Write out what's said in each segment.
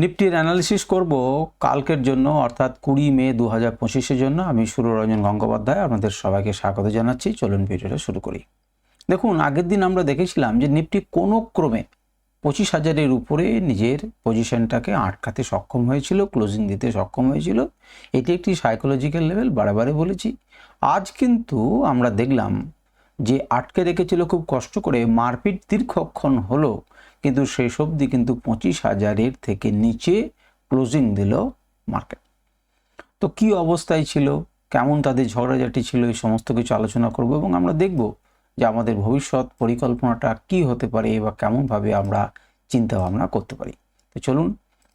নিফটির analysis করব কালকের জন্য, অর্থাৎ কুড়ি মে দু হাজার পঁচিশের জন্য। আমি সুররঞ্জন গঙ্গোপাধ্যায়, আপনাদের সবাইকে স্বাগত জানাচ্ছি। চলুন ভিডিওটা শুরু করি। দেখুন, আগের দিন আমরা দেখেছিলাম যে নিফটি কোনো ক্রমে পঁচিশ হাজারের উপরে নিজের পজিশনটাকে আটকাতে সক্ষম হয়েছিল ক্লোজিং দিতে সক্ষম হয়েছিল। এটি একটি সাইকোলজিক্যাল লেভেল বারে বলেছি। আজ কিন্তু আমরা দেখলাম যে আটকে রেখেছিল খুব কষ্ট করে, মারপিট দীর্ঘক্ষণ হলো। কিন্তু শেষ অবধি কিন্তু পঁচিশ হাজারের থেকে নিচে ক্লোজিং দিল মার্কেট তো কি অবস্থায় ছিল? কেমন তাদের ঝগড়াঝাটি ছিল? এই সমস্ত কিছু আলোচনা করব এবং আমরা দেখব যে আমাদের ভবিষ্যৎ পরিকল্পনাটা কি হতে পারে বা কেমনভাবে আমরা চিন্তা ভাবনা করতে পারি। তো চলুন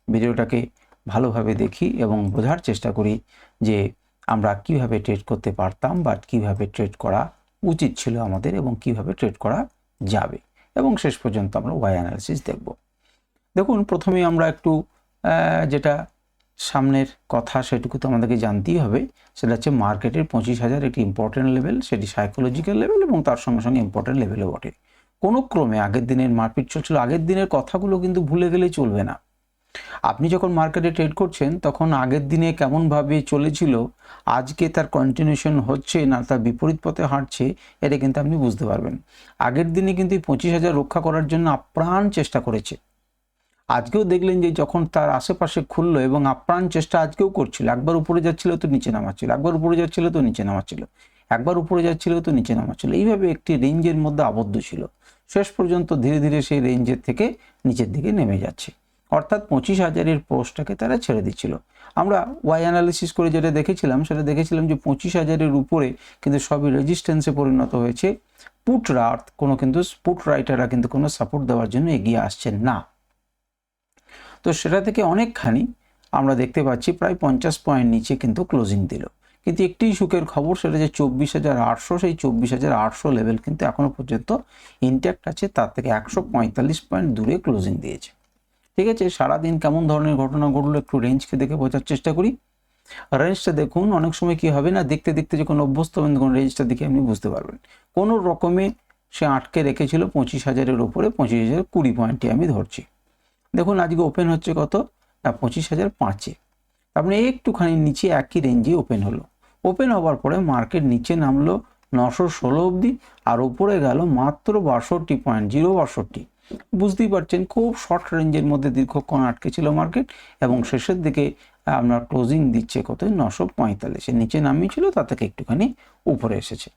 ভিডিওটাকে ভালোভাবে দেখি এবং বোঝার চেষ্টা করি যে আমরা কীভাবে ট্রেড করতে পারতাম বা কীভাবে ট্রেড করা উচিত ছিল আমাদের এবং কীভাবে ট্রেড করা যাবে। এবং শেষ পর্যন্ত আমরা ওয়াই অ্যানালিসিস দেখব। দেখুন প্রথমে আমরা একটু যেটা সামনের কথা সেটুকু তো আমাদেরকে জানতেই হবে, সেটা হচ্ছে মার্কেটের পঁচিশ হাজার একটি ইম্পর্টেন্ট লেভেল সেটি সাইকোলজিক্যাল লেভেল এবং তার সঙ্গে সঙ্গে ইম্পর্টেন্ট লেভেলও বটে। কোনো ক্রমে আগের দিনের মারপিট চলছিল, আগের দিনের কথাগুলো কিন্তু ভুলে গেলে চলবে না। আপনি যখন মার্কেটে ট্রেড করছেন, তখন আগের দিনে কেমনভাবে চলেছিল, আজকে তার কন্টিনিউশন হচ্ছে না, তার বিপরীত পথে হাঁটছে, এটা কিন্তু আপনি বুঝতে পারবেন। আগের দিনে কিন্তু এই পঁচিশ হাজার রক্ষা করার জন্য আপ্রাণ চেষ্টা করেছে। আজকেও দেখলেন যে যখন তার আশেপাশে খুললো এবং আপ্রাণ চেষ্টা আজকেও করছিল, একবার উপরে যাচ্ছিল তো নিচে নামাচ্ছিল, একবার উপরে যাচ্ছিল তো নিচে নামাচ্ছিল, একবার উপরে যাচ্ছিল তো নিচে নামাচ্ছিল, এইভাবে একটি রেঞ্জের মধ্যে আবদ্ধ ছিল। শেষ পর্যন্ত ধীরে ধীরে সেই রেঞ্জের থেকে নিচের দিকে নেমে যাচ্ছে। অর্থাৎ পঁচিশ হাজারের পোস্টটাকে তারা ছেড়ে দিচ্ছিল। আমরা ওয়াই অ্যানালিসিস করে যেটা দেখেছিলাম, সেটা দেখেছিলাম যে পঁচিশ হাজারের উপরে কিন্তু সবই রেজিস্ট্যান্সে পরিণত হয়েছে। পুট রার্থ কোনো কিন্তু পুট রাইটাররা কিন্তু কোনো সাপোর্ট দেওয়ার জন্য এগিয়ে আসছেন না। তো সেটা থেকে অনেকখানি আমরা দেখতে পাচ্ছি, প্রায় পঞ্চাশ পয়েন্ট নিচে কিন্তু ক্লোজিং দিল। কিন্তু একটি সুখের খবর সেটা যে চব্বিশ হাজার আটশো, সেই চব্বিশ হাজার আটশো লেভেল কিন্তু এখনও পর্যন্ত ইনট্যাক্ট আছে, তার থেকে একশো পঁয়তাল্লিশ পয়েন্ট দূরে ক্লোজিং দিয়েছে। ঠিক আছে? সারাদিন কেমন ধরনের ঘটনা ঘটলো একটু রেঞ্জকে দেখে বোঝার চেষ্টা করি। রেঞ্জটা দেখুন, অনেক সময় কি হবে না? দেখতে দেখতে যখন অভ্যস্ত হবেন, তখন রেঞ্জটা দেখে আপনি বুঝতে পারবেন। কোনো রকমে সে আটকে রেখেছিল পঁচিশ হাজারের উপরে, পঁচিশ হাজার কুড়ি পয়েন্টে আমি ধরছি। দেখুন, আজকে ওপেন হচ্ছে কত? না, পঁচিশ হাজার পাঁচে। আপনি একটুখানি নিচে একই রেঞ্জে ওপেন হলো। ওপেন হওয়ার পরে মার্কেট নিচে নামলো নশো ষোলো অবধি, আর উপরে গেল মাত্র বাষট্টি পয়েন্ট জিরো বাষট্টি। বুঝতেই পারছেন, খুব শর্ট রেঞ্জের মধ্যে দীর্ঘক্ষণ আটকে ছিল মার্কেট এবং শেষের দিকে আপনার ক্লোজিং দিচ্ছে কত? নশো পঁয়তাল্লিশে। নিচে নামিয়েছিল তা থেকে একটুখানি উপরে এসেছে।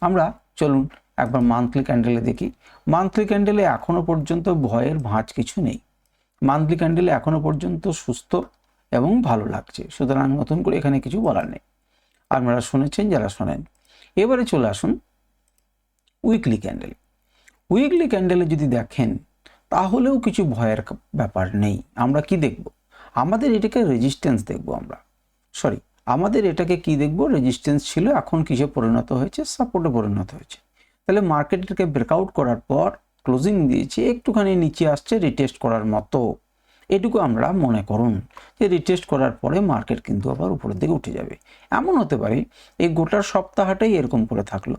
আমরা চলুন একবার মান্থলি ক্যান্ডেলে দেখি। মান্থলি ক্যান্ডেলে এখনও পর্যন্ত ভয়ের ভাঁজ কিছু নেই। মান্থলি ক্যান্ডেলে এখনও পর্যন্ত সুস্থ এবং ভালো লাগছে। সুতরাং নতুন করে এখানে কিছু বলার নেই। আপনারা শুনেছেন, যারা শোনেন। এবারে চলে আসুন উইকলি ক্যান্ডেল উইকলি ক্যান্ডেলে যদি দেখেন, তাহলেও কিছু ভয়ের ব্যাপার নেই। আমরা কি দেখব? আমাদের এটাকে রেজিস্ট্যান্স দেখব আমরা। সরি আমাদের এটাকে কি দেখব? রেজিস্ট্যান্স ছিল, এখন কিসে পরিণত হয়েছে? সাপোর্টে পরিণত হয়েছে। তাহলে মার্কেটটাকে ব্রেকআউট করার পর ক্লোজিং দিয়েছে, একটুখানি নিচে আসছে রিটেস্ট করার মতো। এটুকু আমরা মনে করুন যে রিটেস্ট করার পরে মার্কেট কিন্তু আবার উপরের দিকে উঠে যাবে। এমন হতে পারে, এই গোটা সপ্তাহটাই এরকম করে থাকল।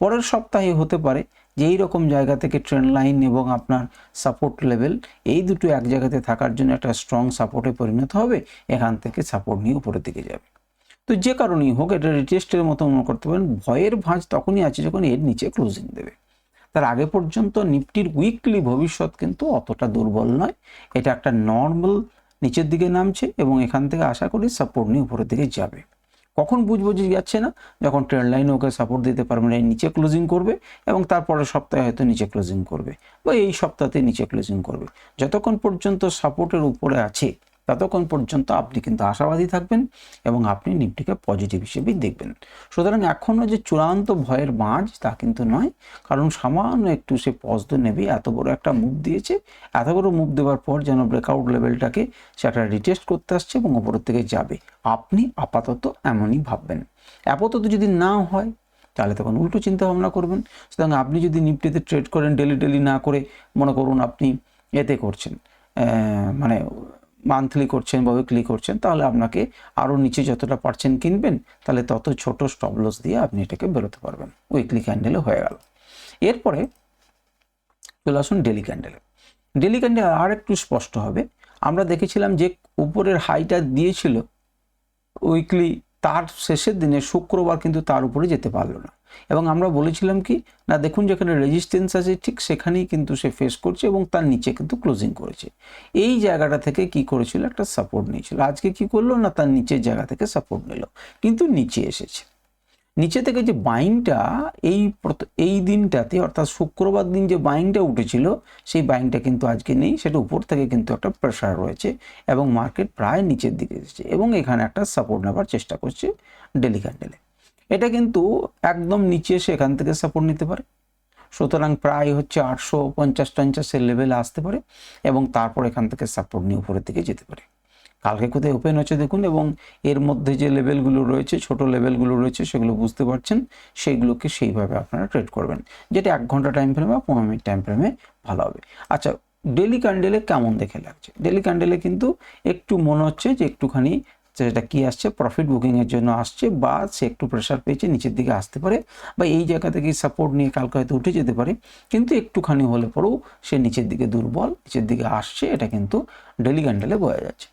পরের সপ্তাহে হতে পারে যে এই রকম জায়গা থেকে ট্রেন লাইন এবং আপনার সাপোর্ট লেভেল এই দুটো এক জায়গাতে থাকার জন্য একটা স্ট্রং সাপোর্টে পরিণত হবে, এখান থেকে সাপোর্ট নিয়ে উপরের দিকে যাবে। তো যে কারণেই হোক, এটা রিটেস্টের মতো মনে করতে পারেন, ভয়ের ভাঁজ তখনই আছে যখন এর নিচে ক্লোজিং দেবে। তার আগে পর্যন্ত নিফটির উইকলি ভবিষ্যৎ কিন্তু অতটা দুর্বল নয়, এটা একটা নর্মাল নিচের দিকে নামছে এবং এখান থেকে আশা করি সাপোর্ট নিয়ে উপরের দিকে যাবে। কখন বুঝব যে যাচ্ছে না? যখন ট্রেন লাইন ওকে সাপোর্ট দিতে পারবে না নিচে ক্লোজিং করবে এবং তারপরের সপ্তাহে হয়তো নিচে ক্লোজিং করবে বা এই সপ্তাহতে নিচে ক্লোজিং করবে। যতক্ষণ পর্যন্ত সাপোর্টের উপরে আছে ততক্ষণ পর্যন্ত আপনি কিন্তু আশাবাদী থাকবেন এবং আপনি নিফটিকে পজিটিভ হিসেবেই দেখবেন। সুতরাং এখনও যে চূড়ান্ত ভয়ের বাঁধ তা কিন্তু নয়, কারণ সামান্য একটু সে পজদ নেবে, এত বড় একটা মুভ দিয়েছে, এত বড় মুভ দেওয়ার পর যেন ব্রেকআউট লেভেলটাকে সেটা রিটেস্ট করতে আসছে এবং ওপরের থেকে যাবে। আপনি আপাতত এমনই ভাববেন। আপাতত যদি না হয়, তাহলে তখন উল্টো চিন্তা ভাবনা করবেন। সুতরাং আপনি যদি নিফটিতে ট্রেড করেন ডেলি ডেলি না করে, মনে করুন আপনি এতে করছেন মানে মান্থলি করছেন বা উইকলি করছেন, তাহলে আপনাকে আরও নিচে যতটা পারছেন কিনবেন, তাহলে তত ছোট স্টপ লস দিয়ে আপনি এটাকে বেরোতে পারবেন। উইকলি ক্যান্ডেলে হয়ে গেল। এরপরে চলে আসুন ডেলি ক্যান্ডেলে ডেলি ক্যান্ডেল আর একটু স্পষ্ট হবে। আমরা দেখেছিলাম যে উপরের হাইটা দিয়েছিল উইকলি তার শেষের দিনে শুক্রবার কিন্তু তার উপরে যেতে পারল না। এবং আমরা বলেছিলাম কি, না দেখুন যেখানে রেজিস্ট্যান্স আছে ঠিক সেখানেই কিন্তু সে ফেস করছে এবং তার নিচে কিন্তু ক্লোজিং করেছে। এই জায়গাটা থেকে কি করেছিল? একটা সাপোর্ট নিয়েছিল। আজকে কি করল? না তার নিচের জায়গা থেকে সাপোর্ট নিল। কিন্তু নিচে এসেছে। নিচে থেকে যে বাইংটা এই এই দিনটাতে, অর্থাৎ শুক্রবার দিন যে বাইংটা উঠেছিল, সেই বাইংটা কিন্তু আজকে নেই। সেটা উপর থেকে কিন্তু একটা প্রেশার রয়েছে এবং মার্কেট প্রায় নিচের দিকে এসেছে এবং এখানে একটা সাপোর্ট নেবার চেষ্টা করছে ডেলি ক্যান্ডেলে এটা কিন্তু একদম নিচে এসে এখান থেকে সাপোর্ট নিতে পারে। সুতরাং প্রায় হচ্ছে আটশো পঞ্চাশ টঞ্চাশের লেভেলে আসতে পারে এবং তারপর এখান থেকে সাপোর্ট নিয়ে উপরের দিকে যেতে পারে। কালকে কোথায় ওপেন হচ্ছে দেখুন এবং এর মধ্যে যে লেভেলগুলো রয়েছে, ছোট লেভেলগুলো রয়েছে, সেগুলো বুঝতে পারছেন, সেইগুলোকে সেইভাবে আপনারা ট্রেড করবেন, যেটা এক ঘণ্টা টাইম ফ্রেমে বা পনেরো মিনিট টাইম ফ্রেমে ভালো হবে। আচ্ছা ডেলি ক্যান্ডেলে কেমন দেখে লাগছে? ডেলি ক্যান্ডেলে কিন্তু একটু মনে হচ্ছে যে একটুখানি সেটা কি আসছে? প্রফিট বুকিংয়ের জন্য আসছে বা সে একটু প্রেশার পেয়েছে, নিচের দিকে আসতে পারে বা এই জায়গা থেকে সাপোর্ট নিয়ে কালকে হয়তো উঠে যেতে পারে। কিন্তু একটুখানি হলে পরেও সে নিচের দিকে দুর্বল, নিচের দিকে আসছে, এটা কিন্তু ডেলি ক্যান্ডেলে বোঝা যাচ্ছে।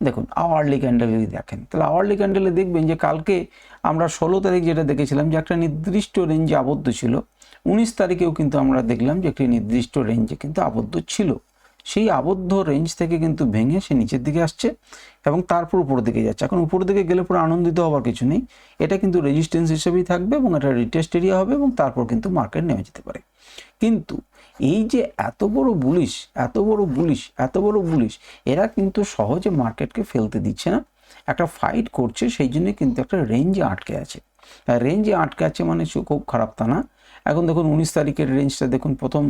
দেখুন আওয়ারলি ক্যান্ডেল যদি দেখেন, তাহলে আওয়ারলি ক্যান্ডেলে দেখবেন যে কালকে আমরা ষোলো তারিখ যেটা দেখেছিলাম যে একটা নির্দিষ্ট রেঞ্জে আবদ্ধ ছিল। উনিশ তারিখেও কিন্তু আমরা দেখলাম যে একটি নির্দিষ্ট রেঞ্জে কিন্তু আবদ্ধ ছিল। সেই আবদ্ধ রেঞ্জ থেকে কিন্তু ভেঙে সে নিচের দিকে আসছে এবং তারপর উপরের দিকে যাচ্ছে। এখন উপরের দিকে গেলে পরে আনন্দিত হওয়ার কিছু নেই। এটা কিন্তু রেজিস্ট্যান্স হিসেবেই থাকবে এবং এটা রিটেস্ট এরিয়া হবে এবং তারপর কিন্তু মার্কেট নেমে যেতে পারে। কিন্তু এই যে এত বড় বুলিশ এত বড় বুলিশ এত বড় বুলিশ এরা কিন্তু সহজে মার্কেটকে ফেলতে দিচ্ছে না। একটা ফাইট করছে, সেই জন্য কিন্তু একটা রেঞ্জে আটকে আছে। রেঞ্জে আটকে আছে মানে খুব খারাপ তা না। এখন দেখুন উনিশ তারিখের রেঞ্জটা দেখুন, প্রথম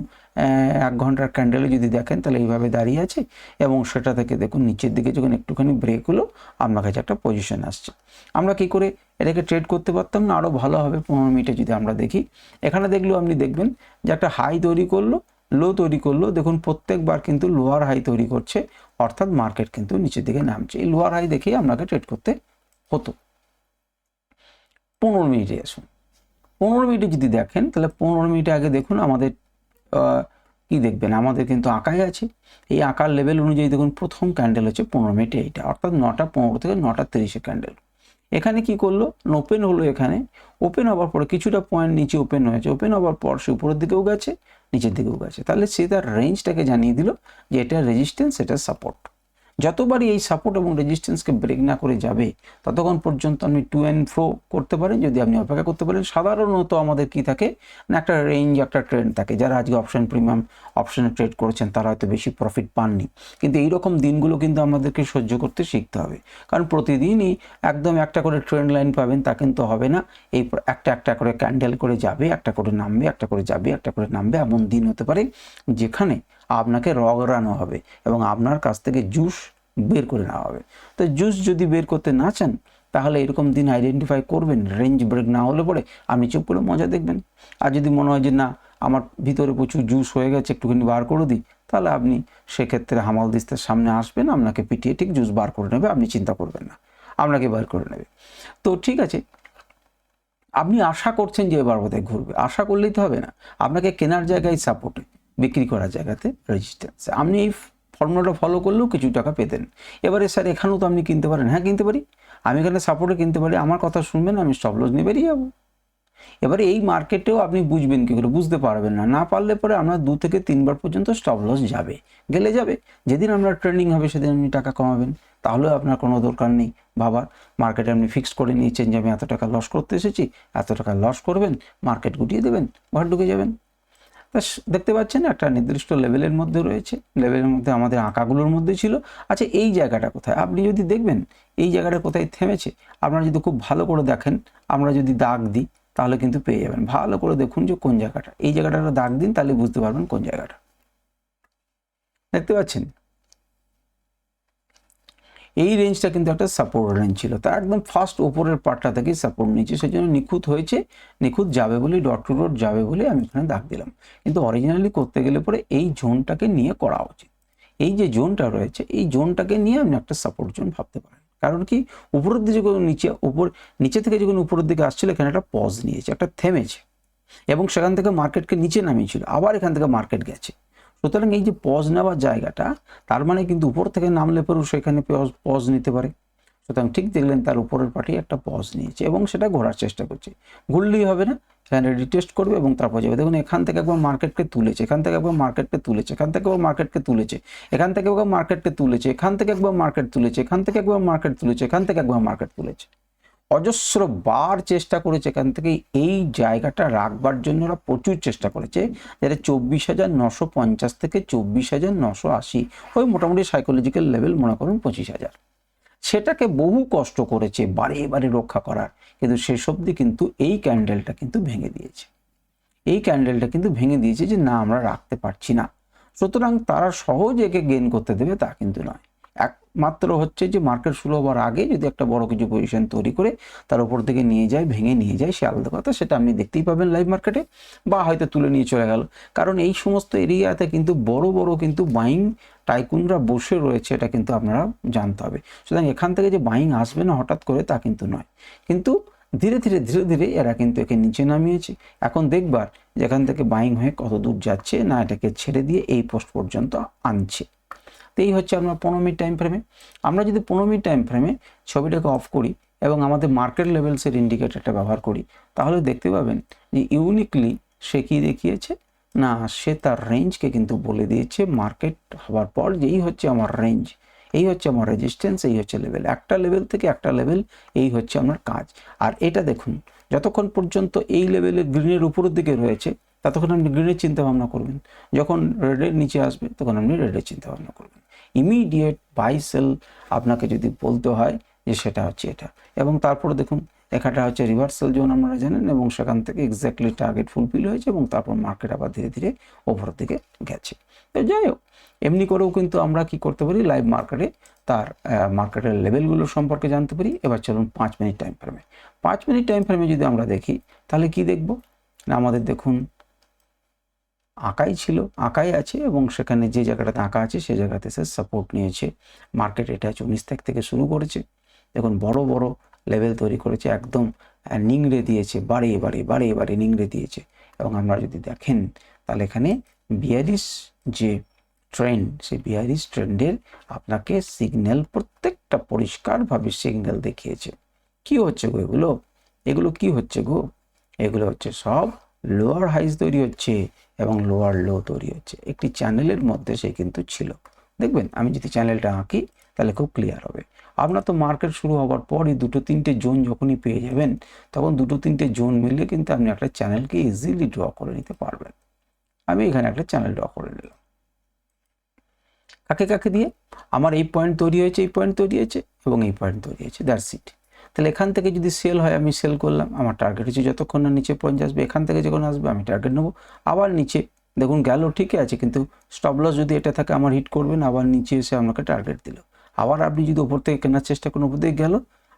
এক ঘণ্টার ক্যান্ডেলে যদি দেখেন তাহলে এইভাবে দাঁড়িয়ে আছে এবং সেটা থেকে দেখুন নিচের দিকে যখন একটুখানি ব্রেক হলো, আপনার কাছে একটা পজিশন আসছে। আমরা কি করে এটাকে ট্রেড করতে পারতাম না? আরও ভালো হবে পনেরো মিনিটে যদি আমরা দেখি। এখানে দেখলেও আপনি দেখবেন যে একটা হাই তৈরি করল লো তৈরি করল, দেখুন প্রত্যেকবার কিন্তু লোয়ার হাই তৈরি করছে, অর্থাৎ মার্কেট কিন্তু নিচের দিকে নামছে। এই লোয়ার হাই দেখেই আপনাকে ট্রেড করতে হতো। পনেরো মিনিটে আসুন। পনেরো মিনিটে যদি দেখেন, তাহলে পনেরো মিনিটে আগে দেখুন আমাদের কি দেখবেন? আমাদের কিন্তু আঁকাই আছে। এই আঁকার লেভেল অনুযায়ী দেখুন, প্রথম ক্যান্ডেল হচ্ছে পনেরো মিনিটে এইটা, অর্থাৎ নটা পনেরো থেকে নটা তিরিশে ক্যান্ডেল এখানে কি করল? ওপেন হলো এখানে। ওপেন হওয়ার পর কিছুটা পয়েন্ট নিচে ওপেন হয়েছে। ওপেন হওয়ার পর সে উপরের দিকেও গেছে, নিচের দিকেও গেছে। তাহলে সে তার রেঞ্জটাকে জানিয়ে দিল যে এটা রেজিস্ট্যান্স এটা সাপোর্ট যতবারই এই সাপোর্ট এবং রেজিস্ট্যান্সকে ব্রেক না করে যাবে, ততক্ষণ পর্যন্ত আপনি টু অ্যান্ড ফ্রো করতে পারেন। যদি আপনি অপেক্ষা করতে পারেন, সাধারণত আমাদের কি থাকে না, একটা রেঞ্জ একটা ট্রেন্ড থাকে। যারা আজকে অপশন প্রিমিয়াম অপশনে ট্রেড করেছেন, তারা হয়তো বেশি প্রফিট পাননি। কিন্তু এই রকম দিনগুলো কিন্তু আমাদেরকে সহ্য করতে শিখতে হবে। কারণ প্রতিদিনই একদম একটা করে ট্রেন্ড লাইন পাবেন, তা কিন্তু হবে না। এই একটা একটা করে ক্যান্ডেল করে যাবে, একটা করে নামবে, একটা করে যাবে, একটা করে নামবে, এমন দিন হতে পারে যেখানে আপনাকে রগড়ানো হবে এবং আপনার কাছ থেকে জুস বের করে নেওয়া হবে। তো জুস যদি বের করতে না চান, তাহলে এরকম দিন আইডেন্টিফাই করবেন রেঞ্জ ব্রেক না হলে পরে আপনি চুপ করে মজা দেখবেন। আর যদি মনে হয় যে না, আমার ভিতরে প্রচুর জুস হয়ে গেছে, একটুখানি বার করে দিই, তাহলে আপনি সেক্ষেত্রে হামাল দিস্তার সামনে আসবেন, আপনাকে পিটিয়ে ঠিক জুস বার করে নেবে, আপনি চিন্তা করবেন না, আপনাকে বার করে নেবে। তো ঠিক আছে, আপনি আশা করছেন যে এবার বোধহয় ঘুরবে। আশা করলেই তো হবে না। আপনাকে কেনার জায়গায় সাপোর্টে বিক্রি করার জায়গাতে রেজিস্ট্যান্স আপনি এই ফর্মুলাটা ফলো করলেও কিছু টাকা পেতেন। এবারে স্যার, এখানেও তো আপনি কিনতে পারেন। হ্যাঁ কিনতে পারি। আমি এখানে সাপোর্টে কিনতে পারি। আমার কথা শুনবেন, আমি স্টপ লস নিয়ে বেরিয়ে যাব। এবারে এই মার্কেটেও আপনি বুঝবেন কী করে? বুঝতে পারবেন না। না পারলে পরে আপনার দু থেকে তিনবার পর্যন্ত স্টপ লস যাবে। গেলে যাবে। যেদিন আপনার ট্রেনিং হবে, সেদিন আপনি টাকা কমাবেন। তাহলেও আপনার কোনো দরকার নেই। বাবার মার্কেটে আপনি ফিক্স করে নিয়েছেন যে আমি এত টাকা লস করতে এসেছি, এত টাকা লস করবেন মার্কেট গুটিয়ে দেবেন, ঘর ঢুকে যাবেন। দেখতে পাচ্ছেন একটা নির্দিষ্ট লেভেলের মধ্যে রয়েছে। লেভেলের মধ্যে আমাদের আঁকাগুলোর মধ্যে ছিল। আচ্ছা এই জায়গাটা কোথায়? আপনি যদি দেখবেন, এই জায়গাটা কোথায় থেমেছে, আপনারা যদি খুব ভালো করে দেখেন, আমরা যদি দাগ দিই, তাহলে কিন্তু পেয়ে যাবেন। ভালো করে দেখুন যে কোন জায়গাটা। এই জায়গাটা দাগ দিন, তাহলে বুঝতে পারবেন কোন জায়গাটা। দেখতে পাচ্ছেন? এই রেঞ্জটা কিন্তু একটা সাপোর্ট রেঞ্জ ছিল। তা একদম ফার্স্ট ওপরের পার্টটা থেকেই সাপোর্ট নিয়েছে সেই জন্য নিখুঁত হয়েছে, নিখুঁত যাবে বলে ডট টু ডট যাবে বলে আমি এখানে দাগ দিলাম। কিন্তু অরিজিনালি করতে গেলে পরে এই জোনটাকে নিয়ে করা উচিত। এই যে জোনটা রয়েছে, এই জোনটাকে নিয়ে আপনি একটা সাপোর্ট জোন ভাবতে পারেন। কারণ কি, উপরের দিকে যখন নিচে, উপর, নিচে থেকে যখন উপরের দিকে আসছিল, এখানে একটা পজ নিয়েছে, একটা থেমেছে। এবং সেখান থেকে মার্কেটকে নিচে নামিয়েছিল, আবার এখান থেকে মার্কেট গেছে। সুতরাং এই যে পজ নেওয়ার জায়গাটা, তার মানে কিন্তু উপর থেকে নামলে পরেও সেখানে পজ নিতে পারে। সুতরাং ঠিক দেখলেন তার উপরের পার্টি একটা পজ নিয়েছে এবং সেটা ঘোরার চেষ্টা করছে। ঘুরলেই হবে না এখানে রিটেস্ট করবে এবং তারপর যাবে। দেখুন, এখান থেকে একবার মার্কেটকে তুলেছে, এখান থেকে একবার মার্কেটকে তুলেছে, এখান থেকে একবার মার্কেটকে তুলেছে, এখান থেকে একবার মার্কেটকে তুলেছে, এখান থেকে একবার মার্কেট তুলেছে, এখান থেকে একবার মার্কেট তুলেছে, এখান থেকে একবার মার্কেট তুলেছে। অজস্র বার চেষ্টা করেছে এখান থেকে এই জায়গাটা রাখবার জন্য ওরা প্রচুর চেষ্টা করেছে। যেটা চব্বিশ হাজার নশো পঞ্চাশ থেকে চব্বিশ হাজার নশো আশি ওই মোটামুটি সাইকোলজিক্যাল লেভেল মনে করুন পঁচিশ হাজার। সেটাকে বহু কষ্ট করেছে বারে বারে রক্ষা করার। কিন্তু শেষ অবধি কিন্তু এই ক্যান্ডেলটা কিন্তু ভেঙে দিয়েছে। এই ক্যান্ডেলটা কিন্তু ভেঙে দিয়েছে যে না, আমরা রাখতে পারছি না। সুতরাং তারা সহজ একে গেন করতে দেবে তা কিন্তু নয়। একমাত্র হচ্ছে যে মার্কেট শুরু হওয়ার আগে যদি একটা বড় কিছু পজিশন তৈরি করে তার উপর থেকে নিয়ে যায়, ভেঙে নিয়ে যায়, সে আলাদা কথা। সেটা আপনি দেখতেই পাবেন লাইভ মার্কেটে বা হয়তো তুলে নিয়ে চলে গেল। কারণ এই সমস্ত এরিয়াতে কিন্তু বড় বড় কিন্তু বাইং টাইকুনরা বসে রয়েছে, এটা কিন্তু আপনারা জানতে হবে। সুতরাং এখান থেকে যে বাইং আসবে না হঠাৎ করে তা কিন্তু নয়। কিন্তু ধীরে ধীরে ধীরে ধীরে এরা কিন্তু একে নিচে নামিয়েছে। এখন দেখবার যেখান থেকে বাইং হয়ে কত দূর যাচ্ছে, না এটাকে ছেড়ে দিয়ে এই পোস্ট পর্যন্ত আনছে। এই হচ্ছে আপনার পনেরো মিনিট টাইম ফ্রেমে আমরা যদি পনেরো মিনিট টাইম ফ্রেমে ছবিটাকে অফ করি এবং আমাদের মার্কেট লেভেলসের ইন্ডিকেটারটা ব্যবহার করি, তাহলে দেখতে পাবেন যে ইউনিকলি সে কী দেখিয়েছে? না, সে তার রেঞ্জকে কিন্তু বলে দিয়েছে মার্কেট হওয়ার পর যেই হচ্ছে আমার রেঞ্জ এই হচ্ছে আমার রেজিস্ট্যান্স এই হচ্ছে লেভেল একটা লেভেল থেকে একটা লেভেল এই হচ্ছে আমার কাজ। আর এটা দেখুন, যতক্ষণ পর্যন্ত এই লেভেলে গ্রিনের উপরের দিকে রয়েছে, ততক্ষণ আপনি গ্রিনের চিন্তা ভাবনা করবেন। যখন রেডের নিচে আসবে, তখন আপনি রেডের চিন্তা ভাবনা করবেন। ইমিডিয়েট বাই সেল আপনাকে যদি বলতে হয় যে সেটা হচ্ছে এটা। এবং তারপরে দেখুন এখানটা হচ্ছে রিভার্সাল জোন আপনারা জানেন এবং সেখান থেকে এক্স্যাক্টলি টার্গেট ফুলফিল হয়েছে এবং তারপর মার্কেট আবার ধীরে ধীরে ওপরের দিকে গেছে। তো যাই হোক, এমনি করেও কিন্তু আমরা কি করতে পারি? লাইভ মার্কেটে তার মার্কেটের লেভেলগুলো সম্পর্কে জানতে পারি। এবার চলুন পাঁচ মিনিট টাইম ফ্রেমে পাঁচ মিনিট টাইম ফ্রেমে যদি আমরা দেখি, তাহলে কি দেখব? না আমাদের দেখুন আঁকাই ছিল, আঁকাই আছে এবং সেখানে যে জায়গাটাতে আঁকা আছে সেই জায়গাতে সে সাপোর্ট নিয়েছে। মার্কেট এটা হচ্ছে উনিশ তারিখ থেকে শুরু করেছে। দেখুন, বড় বড় লেভেল তৈরি করেছে, একদম নিংড়ে দিয়েছে, বাড়িয়ে বাড়িয়ে বাড়িয়ে বাড়িয়ে নিংড়ে দিয়েছে। এবং আমরা যদি দেখেন, তাহলে এখানে বিয়ারিশ যে ট্রেন্ড সেই বিয়ারিশ ট্রেন্ডের আপনাকে সিগন্যাল প্রত্যেকটা পরিষ্কারভাবে সিগন্যাল দেখিয়েছে। কি হচ্ছে গো এগুলো? এগুলো কি হচ্ছে গো? এগুলো হচ্ছে সব লোয়ার হাইস তৈরি হচ্ছে। এবং লোয়ার লো তৈরি হচ্ছে। একটি চ্যানেলের মধ্যে সে কিন্তু ছিল। দেখবেন, আমি যদি চ্যানেলটা আঁকি, তাহলে খুব ক্লিয়ার হবে। আপনার তো মার্কেট শুরু হওয়ার পরই দুটো তিনটে জোন যখনই পেয়ে যাবেন, তখন দুটো তিনটে জোন মিলে কিন্তু আপনি একটা চ্যানেলকে ইজিলি ড্র করে নিতে পারবেন। আমি এখানে একটা চ্যানেল ড্র করে নিলাম। কাকে কাকে দিয়ে? আমার এই পয়েন্ট তৈরি হয়েছে, এই পয়েন্ট তৈরি হয়েছে এবং এই পয়েন্ট তৈরি হয়েছে। দ্যাটস ইট তাহলে এখান থেকে যদি সেল হয়, আমি সেল করলাম, আমার টার্গেট হচ্ছে যতক্ষণ না নিচে পয়েন্ট আসবে, এখান থেকে যখন আসবে, আমি টার্গেট নেব। আবার নিচে, দেখুন গেল, ঠিকই আছে, কিন্তু স্টপ লস যদি এটা থাকে, আমার হিট করবেন আবার নিচে এসে আপনাকে টার্গেট দিল। আবার আপনি যদি ওপর থেকে কেনার চেষ্টা করেন ওপর দিকে গেল,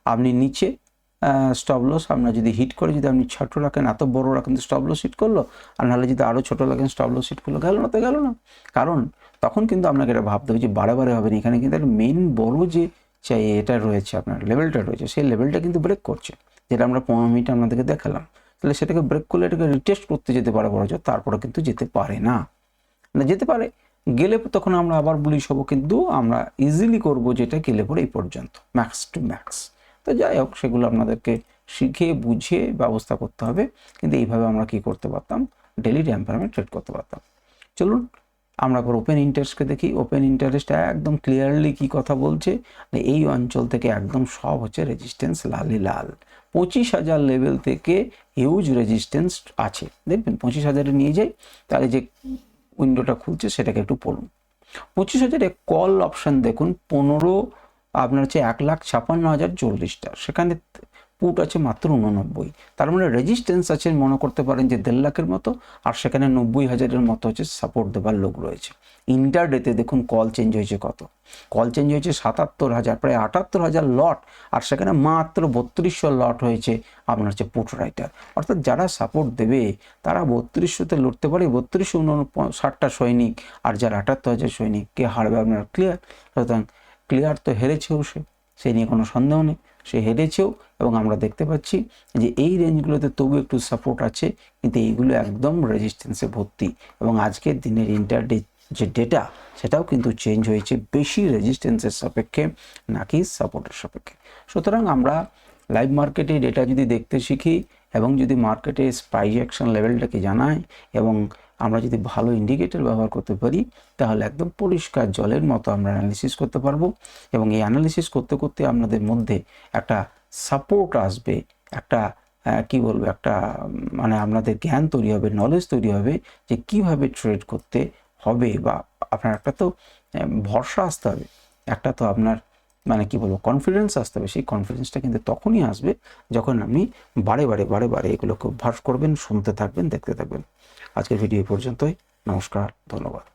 আপনি নিচে স্টপ লস আপনার যদি হিট করে, যদি আপনি ছোটো রাখেন, এত বড় রাখেন, তো স্টপ লস হিট করল, আর নাহলে যদি আরও ছোটো রাখেন স্টপ লস হিট করল, গেল না তো গেল না। কারণ তখন কিন্তু আপনাকে এটা ভাবতে হবে যে বারে বারে হবে না। এখানে কিন্তু একটা মেন বড় যে চাই এটা রয়েছে আপনার লেভেলটা রয়েছে, সেই লেভেলটা কিন্তু ব্রেক করছে। যেটা আমরা পনেরো মিনিট আপনাদেরকে দেখালাম। তাহলে সেটাকে ব্রেক করলে এটাকে রিটেস্ট করতে যেতে পারে বড় তারপরে কিন্তু যেতে পারে না। না, যেতে পারে, গেলে তখন আমরা আবার বুলিশ হব, কিন্তু আমরা ইজিলি করব যেটা গেলে পরে এই পর্যন্ত ম্যাক্স টু ম্যাক্স তো যাই হোক, সেগুলো আপনাদেরকে শিখে বুঝে ব্যবস্থা করতে হবে। কিন্তু এইভাবে আমরা কি করতে পারতাম? ডেলি ট্যাম্পারমেন্ট ট্রেড করতে পারতাম। চলুন আমরা আবার ওপেন ইন্টারেস্টকে দেখি ওপেন ইন্টারেস্ট একদম ক্লিয়ারলি কি কথা বলছে? এই অঞ্চল থেকে একদম সব হচ্ছে রেজিস্ট্যান্স লালি লাল। পঁচিশ হাজার লেভেল থেকে হিউজ রেজিস্ট্যান্স আছে। দেখবেন পঁচিশ হাজারে নিয়ে যাই, তাহলে যে উইন্ডোটা খুলছে সেটাকে একটু পড়ুন। পঁচিশ হাজারে কল অপশান দেখুন, পনেরো, আপনার হচ্ছে এক লাখ ছাপান্ন হাজার চল্লিশটা। সেখানে পুট আছে মাত্র উননব্বই। তার মানে রেজিস্ট্যান্স আছে মনে করতে পারেন যে দেড় লাখের মতো, আর সেখানে নব্বই হাজারের মতো হচ্ছে সাপোর্ট দেবার লোক রয়েছে। ইন্টারডেতে দেখুন কল চেঞ্জ হয়েছে কত? কল চেঞ্জ হয়েছে সাতাত্তর হাজার, প্রায় আটাত্তর হাজার লট আর সেখানে মাত্র বত্রিশশো লট হয়েছে আপনার হচ্ছে পুট রাইটার অর্থাৎ যারা সাপোর্ট দেবে, তারা বত্রিশশোতে লড়তে পারে, বত্রিশশো ষাটটা সৈনিক, আর যারা আটাত্তর হাজার সৈনিক কে হারবে আপনার ক্লিয়ার সুতরাং ক্লিয়ার তো হেরেছেও সে। সে নিয়ে কোনো সন্দেহ নেই, সে হেরেছেও এবং আমরা দেখতে পাচ্ছি যে এই রেঞ্জগুলোতে তবু একটু সাপোর্ট আছে, কিন্তু এইগুলো একদম রেজিস্ট্যান্সে ভর্তি এবং আজকের দিনের ইন্টারডে যে ডেটা সেটাও কিন্তু চেঞ্জ হয়েছে বেশি রেজিস্ট্যান্সের সাপেক্ষে নাকি সাপোর্টের সাপেক্ষে। সুতরাং আমরা লাইভ মার্কেটে ডেটা যদি দেখতে শিখি এবং যদি মার্কেটে প্রাইজ অ্যাকশন লেভেলটাকে জানাই এবং আমরা যদি ভালো ইন্ডিকেটর ব্যবহার করতে পারি, তাহলে একদম পরিষ্কার জলের মতো আমরা অ্যানালিসিস করতে পারব। এবং এই অ্যানালিসিস করতে করতে আপনাদের মধ্যে একটা সাপোর্ট আসবে, একটা কি বলব, একটা মানে আপনাদের জ্ঞান তৈরি হবে নলেজ তৈরি হবে যে কীভাবে ট্রেড করতে হবে বা আপনার একটা তো ভরসা আসতে হবে। একটা তো আপনার মানে কি বলব কনফিডেন্স আসতে হবে। সেই কনফিডেন্সটা কিন্তু তখনই আসবে যখন আপনি বারে বারে বারে বারে এগুলোকে অভ্যাস করবেন, শুনতে থাকবেন, দেখতে থাকবেন। আজকের ভিডিও পর্যন্তই। নমস্কার, ধন্যবাদ।